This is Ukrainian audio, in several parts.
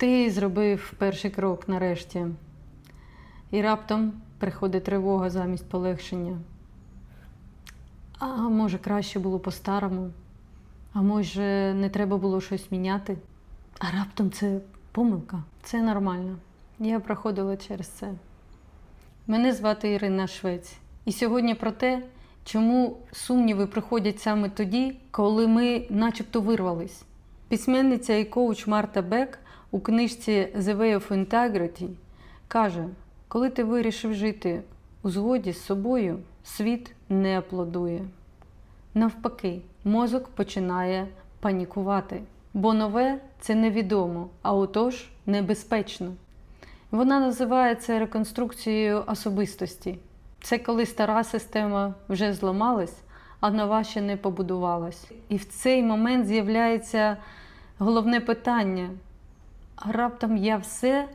Ти зробив перший крок нарешті. І раптом приходить тривога замість полегшення. А може, краще було по-старому, а може, не треба було щось міняти. А раптом це помилка. Це нормально. Я проходила через це. Мене звати Ірина Швець. І сьогодні про те, чому сумніви приходять саме тоді, коли ми начебто вирвались. Письменниця і коуч Марта Бек у книжці The Way of Integrity каже: коли ти вирішив жити у згоді з собою, світ не аплодує. Навпаки, мозок починає панікувати, бо нове це невідомо, а отож небезпечно. Вона називає це реконструкцією особистості. Це коли стара система вже зламалась, а нова ще не побудувалась. І в цей момент з'являється головне питання: раптом я все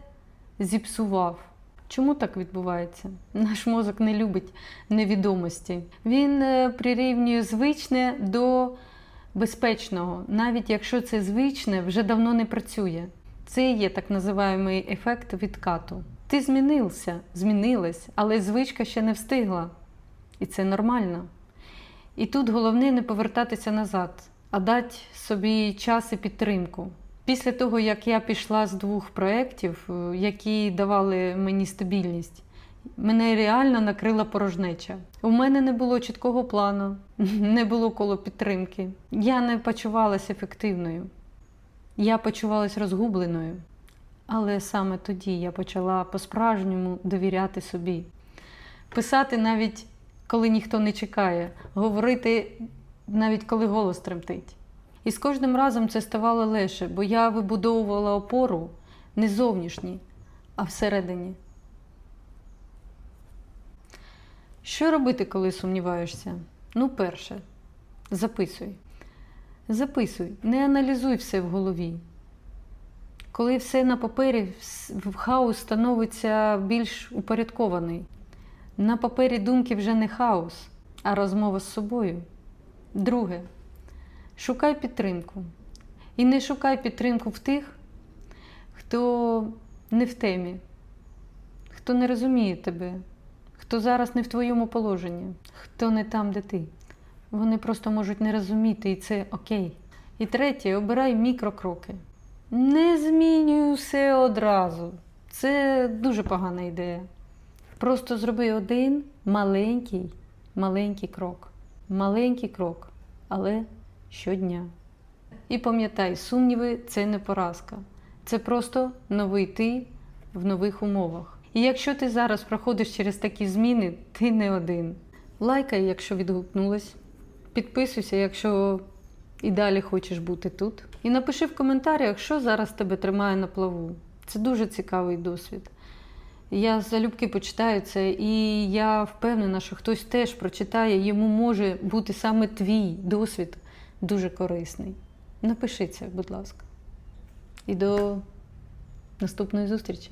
зіпсував. Чому так відбувається? Наш мозок не любить невідомості. Він е, прирівнює звичне до безпечного, навіть якщо це звичне вже давно не працює. Це є так називаємий ефект відкату. Ти змінився, змінилась, але звичка ще не встигла. І це нормально. І тут головне не повертатися назад, а дати собі час і підтримку. Після того, як я пішла з двох проєктів, е, які давали мені стабільність, мене реально накрила порожнеча. У мене не було чіткого плану, не було коло підтримки. Я не почувалася ефективною. Я почувалася розгубленою. Але саме тоді я почала по-справжньому довіряти собі. Писати навіть коли ніхто не чекає, говорити навіть коли голос тремтить. І з кожним разом це ставало легше, бо я вибудовувала опору не зовнішні, а всередині. Що робити, коли сумніваєшся? Ну, перше, записуй. Записуй, не аналізуй все в голові. Коли все на папері, хаос становиться більш упорядкований. На папері думки вже не хаос, а розмова з собою. Друге, шукай підтримку. І не шукай підтримку в тих, хто не в темі, хто не розуміє тебе, хто зараз не в твоєму положенні, хто не там, де ти. Вони просто можуть не розуміти, і це окей. І третє, обирай мікрокроки. Не змінюй все одразу. Це дуже погана ідея. Просто зроби один маленький, маленький крок. Маленький крок, але щодня. І пам'ятай, сумніви це не поразка. Це просто новий ти в нових умовах. І якщо ти зараз проходиш через такі зміни, ти не один. Лайкай, якщо відгукнулась. Підписуйся, якщо і далі хочеш бути тут. І напиши в коментарях, що зараз тебе тримає на плаву. Це дуже цікавий досвід. Я залюбки почитаю це, і я впевнена, що хтось теж прочитає, йому може бути саме твій досвід дуже корисний. Напишіться, будь ласка. І до наступної зустрічі!